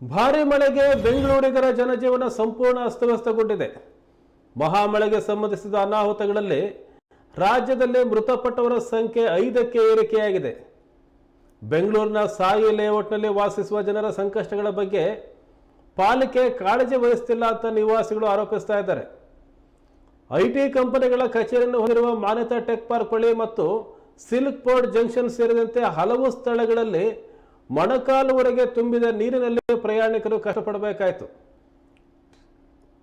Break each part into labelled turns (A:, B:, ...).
A: ಭಾರಿ ಮಳೆಗೆ ಬೆಂಗಳೂರಿಗರ ಜನಜೀವನ ಸಂಪೂರ್ಣ ಅಸ್ತವ್ಯಸ್ತಗೊಂಡಿದೆ. ಮಹಾಮಳೆಗೆ ಸಂಬಂಧಿಸಿದ ಅನಾಹುತಗಳಲ್ಲಿ ರಾಜ್ಯದಲ್ಲಿ ಮೃತಪಟ್ಟವರ ಸಂಖ್ಯೆ ಐದಕ್ಕೆ ಏರಿಕೆಯಾಗಿದೆ. ಬೆಂಗಳೂರಿನ ಸಾಯಿ ಲೇಔಟ್ನಲ್ಲಿ ವಾಸಿಸುವ ಜನರ ಸಂಕಷ್ಟಗಳ ಬಗ್ಗೆ ಪಾಲಿಕೆ ಕಾಳಜಿ ವಹಿಸ್ತಿಲ್ಲ ಅಂತ ನಿವಾಸಿಗಳು ಆರೋಪಿಸ್ತಾ ಇದ್ದಾರೆ. ಐಟಿ ಕಂಪನಿಗಳ ಕಚೇರಿಯನ್ನು ಹೊಂದಿರುವ ಮಾನ್ಯತಾ ಟೆಕ್ ಪಾರ್ಕ್ ಬಳಿ ಮತ್ತು ಸಿಲ್ಕ್ ಪೋರ್ಟ್ ಜಂಕ್ಷನ್ ಸೇರಿದಂತೆ ಹಲವು ಸ್ಥಳಗಳಲ್ಲಿ ಮೊಣಕಾಲುವರೆಗೆ ತುಂಬಿದ ನೀರಿನಲ್ಲಿ ಪ್ರಯಾಣಿಕರು ಕಷ್ಟಪಡಬೇಕಾಯಿತು.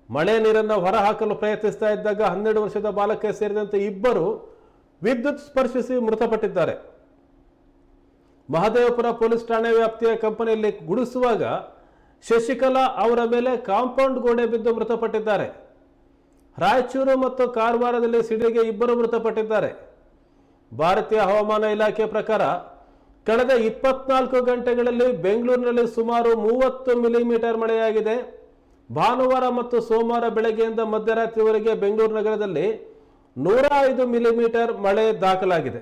A: ಮಳೆ ನೀರನ್ನು ಹೊರಹಾಕಲು ಪ್ರಯತ್ನಿಸ್ತಾ ಇದ್ದಾಗ ಹನ್ನೆರಡು ವರ್ಷದ ಬಾಲಕ ಸೇರಿದಂತೆ ಇಬ್ಬರು ವಿದ್ಯುತ್ ಸ್ಪರ್ಶಿಸಿ ಮೃತಪಟ್ಟಿದ್ದಾರೆ. ಮಹದೇವಪುರ ಪೊಲೀಸ್ ಠಾಣೆ ವ್ಯಾಪ್ತಿಯ ಕಂಪನಿಯಲ್ಲಿ ಗುಡಿಸುವಾಗ ಶಶಿಕಲಾ ಅವರ ಮೇಲೆ ಕಾಂಪೌಂಡ್ ಗೋಡೆ ಬಿದ್ದು ಮೃತಪಟ್ಟಿದ್ದಾರೆ. ರಾಯಚೂರು ಮತ್ತು ಕಾರವಾರದಲ್ಲಿ ಸಿಡಿಗೆ ಇಬ್ಬರು ಮೃತಪಟ್ಟಿದ್ದಾರೆ. ಭಾರತೀಯ ಹವಾಮಾನ ಇಲಾಖೆ ಪ್ರಕಾರ ಕಳೆದ ಇಪ್ಪತ್ನಾಲ್ಕು ಗಂಟೆಗಳಲ್ಲಿ ಬೆಂಗಳೂರಿನಲ್ಲಿ ಸುಮಾರು ಮೂವತ್ತು ಮಿಲಿಮೀಟರ್ ಮಳೆಯಾಗಿದೆ. ಭಾನುವಾರ ಮತ್ತು ಸೋಮವಾರ ಬೆಳಗ್ಗೆಯಿಂದ ಮಧ್ಯರಾತ್ರಿವರೆಗೆ ಬೆಂಗಳೂರು ನಗರದಲ್ಲಿ ನೂರ ಐದು ಮಿಲಿಮೀಟರ್ ಮಳೆ ದಾಖಲಾಗಿದೆ.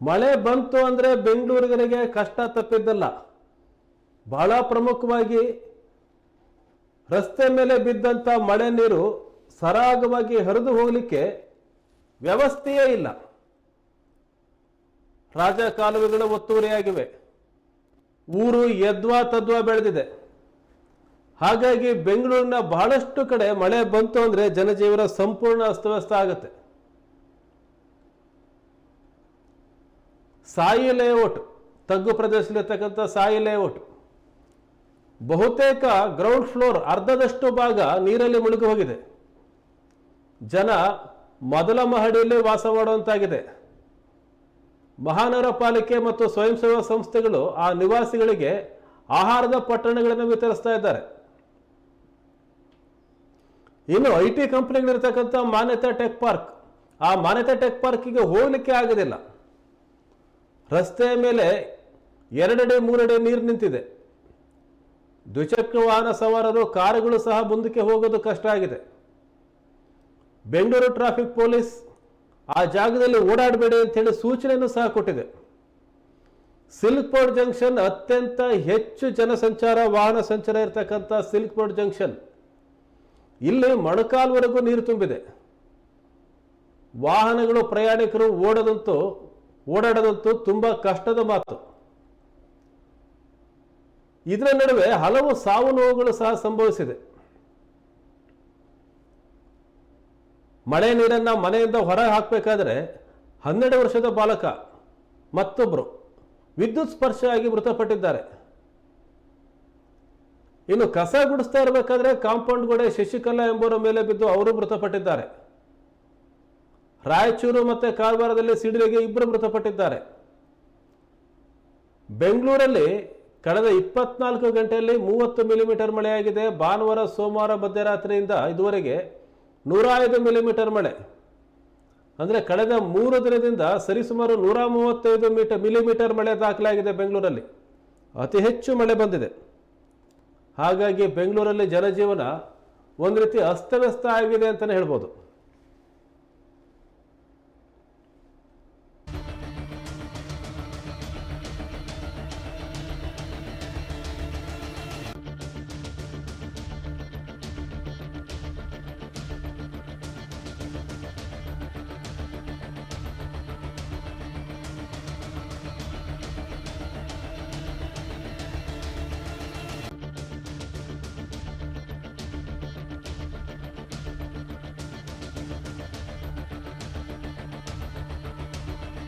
A: ಮಳೆ ಬಂತು ಅಂದರೆ ಬೆಂಗಳೂರಿಗರಿಗೆ ಕಷ್ಟ ತಪ್ಪಿದ್ದಲ್ಲ. ಬಹಳ ಪ್ರಮುಖವಾಗಿ ರಸ್ತೆ ಮೇಲೆ ಬಿದ್ದಂಥ ಮಳೆ ನೀರು ಸರಾಗವಾಗಿ ಹರಿದು ಹೋಗಲಿಕ್ಕೆ ವ್ಯವಸ್ಥೆಯೇ ಇಲ್ಲ. ರಾಜ ಕಾಲುವೆಗಳು ಒತ್ತುವರಿಯಾಗಿವೆ. ಊರು ಯದ್ವಾ ತದ್ವಾ ಬೆಳೆದಿದೆ. ಹಾಗಾಗಿ ಬೆಂಗಳೂರಿನ ಬಹಳಷ್ಟು ಕಡೆ ಮಳೆ ಬಂತು ಅಂದರೆ ಜನಜೀವನ ಸಂಪೂರ್ಣ ಅಸ್ತವ್ಯಸ್ತ ಆಗುತ್ತೆ. ಸಾಯಿ ಲೇಔಟ್ ತಗ್ಗು ಪ್ರದೇಶದಲ್ಲಿರ್ತಕ್ಕಂಥ ಸಾಯಿ ಲೇಔಟ್ ಬಹುತೇಕ ಗ್ರೌಂಡ್ ಫ್ಲೋರ್ ಅರ್ಧದಷ್ಟು ಭಾಗ ನೀರಲ್ಲಿ ಮುಳುಗಿ ಹೋಗಿದೆ. ಜನ ಮೊದಲ ಮಹಡಿಯಲ್ಲಿ ವಾಸ ಮಾಡುವಂತಾಗಿದೆ. ಮಹಾನಗರ ಪಾಲಿಕೆ ಮತ್ತು ಸ್ವಯಂ ಸೇವಾ ಸಂಸ್ಥೆಗಳು ಆ ನಿವಾಸಿಗಳಿಗೆ ಆಹಾರದ ಪಟ್ಟಣಗಳನ್ನು ವಿತರಿಸ್ತಾ ಇದ್ದಾರೆ. ಇನ್ನು ಐ ಟಿ ಕಂಪ್ನಿಗಳಿರ್ತಕ್ಕಂಥ ಮಾನ್ಯತಾ ಟೆಕ್ ಪಾರ್ಕ್, ಆ ಮಾನ್ಯತಾ ಟೆಕ್ ಪಾರ್ಕಿಗೆ ಹೋಗಲಿಕ್ಕೆ ಆಗೋದಿಲ್ಲ. ರಸ್ತೆಯ ಮೇಲೆ ಎರಡೆಡೆ, ಮೂರಡೆ ನೀರು ನಿಂತಿದೆ. ದ್ವಿಚಕ್ರ ವಾಹನ ಸವಾರರು, ಕಾರುಗಳು ಸಹ ಮುಂದಕ್ಕೆ ಹೋಗೋದು ಕಷ್ಟ ಆಗಿದೆ. ಬೆಂಗಳೂರು ಟ್ರಾಫಿಕ್ ಪೊಲೀಸ್ ಆ ಜಾಗದಲ್ಲಿ ಓಡಾಡಬೇಡಿ ಅಂತೇಳಿ ಸೂಚನೆಯನ್ನು ಸಹ ಕೊಟ್ಟಿದೆ. ಸಿಲ್ಕ್ ಬೋರ್ಡ್ ಜಂಕ್ಷನ್ ಅತ್ಯಂತ ಹೆಚ್ಚು ಜನಸಂಚಾರ, ವಾಹನ ಸಂಚಾರ ಇರತಕ್ಕಂಥ ಸಿಲ್ಕ್ ಬೋರ್ಡ್ ಜಂಕ್ಷನ್. ಇಲ್ಲಿ ಮೊಣಕಾಲ್ವರೆಗೂ ನೀರು ತುಂಬಿದೆ. ವಾಹನಗಳು ಪ್ರಯಾಣಿಕರು ಓಡದಂತೂ ಓಡಾಡೋದಂತೂ ತುಂಬ ಕಷ್ಟದ ಮಾತು. ಇದರ ನಡುವೆ ಹಲವು ಸಾವು ನೋವುಗಳು ಸಹ ಸಂಭವಿಸಿದೆ. ಮಳೆ ನೀರನ್ನು ಮನೆಯಿಂದ ಹೊರ ಹಾಕಬೇಕಾದ್ರೆ ಹನ್ನೆರಡು ವರ್ಷದ ಬಾಲಕ ಮತ್ತೊಬ್ಬರು ವಿದ್ಯುತ್ ಸ್ಪರ್ಶ ಆಗಿ ಮೃತಪಟ್ಟಿದ್ದಾರೆ. ಇನ್ನು ಕಸ ಗುಡಿಸ್ತಾ ಇರಬೇಕಾದ್ರೆ ಕಾಂಪೌಂಡ್ ಗೋಡೆ ಶಶಿಕಲಾ ಎಂಬುವರ ಮೇಲೆ ಬಿದ್ದು ಅವರು ಮೃತಪಟ್ಟಿದ್ದಾರೆ. ರಾಯಚೂರು ಮತ್ತು ಕಾರವಾರದಲ್ಲಿ ಸಿಡಿಲಿಗೆ ಇಬ್ಬರು ಮೃತಪಟ್ಟಿದ್ದಾರೆ. ಬೆಂಗಳೂರಲ್ಲಿ ಕಳೆದ ಇಪ್ಪತ್ನಾಲ್ಕು ಗಂಟೆಯಲ್ಲಿ ಮೂವತ್ತು ಮಿಲಿಮೀಟರ್ ಮಳೆಯಾಗಿದೆ. ಭಾನುವಾರ, ಸೋಮವಾರ ಮಧ್ಯರಾತ್ರಿಯಿಂದ ಇದುವರೆಗೆ ನೂರ ಐದು ಮಿಲಿಮೀಟರ್ ಮಳೆ. ಅಂದರೆ ಕಳೆದ ಮೂರು ದಿನದಿಂದ ಸರಿಸುಮಾರು ನೂರ ಮೂವತ್ತೈದು ಮೀಟರ್ ಮಿಲಿಮೀಟರ್ ಮಳೆ ದಾಖಲಾಗಿದೆ ಬೆಂಗಳೂರಲ್ಲಿ. ಅತಿ ಹೆಚ್ಚು ಮಳೆ ಬಂದಿದೆ. ಹಾಗಾಗಿ ಬೆಂಗಳೂರಲ್ಲಿ ಜನಜೀವನ ಒಂದು ರೀತಿ ಅಸ್ತವ್ಯಸ್ತ ಆಗಿದೆ ಅಂತಲೇ ಹೇಳ್ಬೋದು.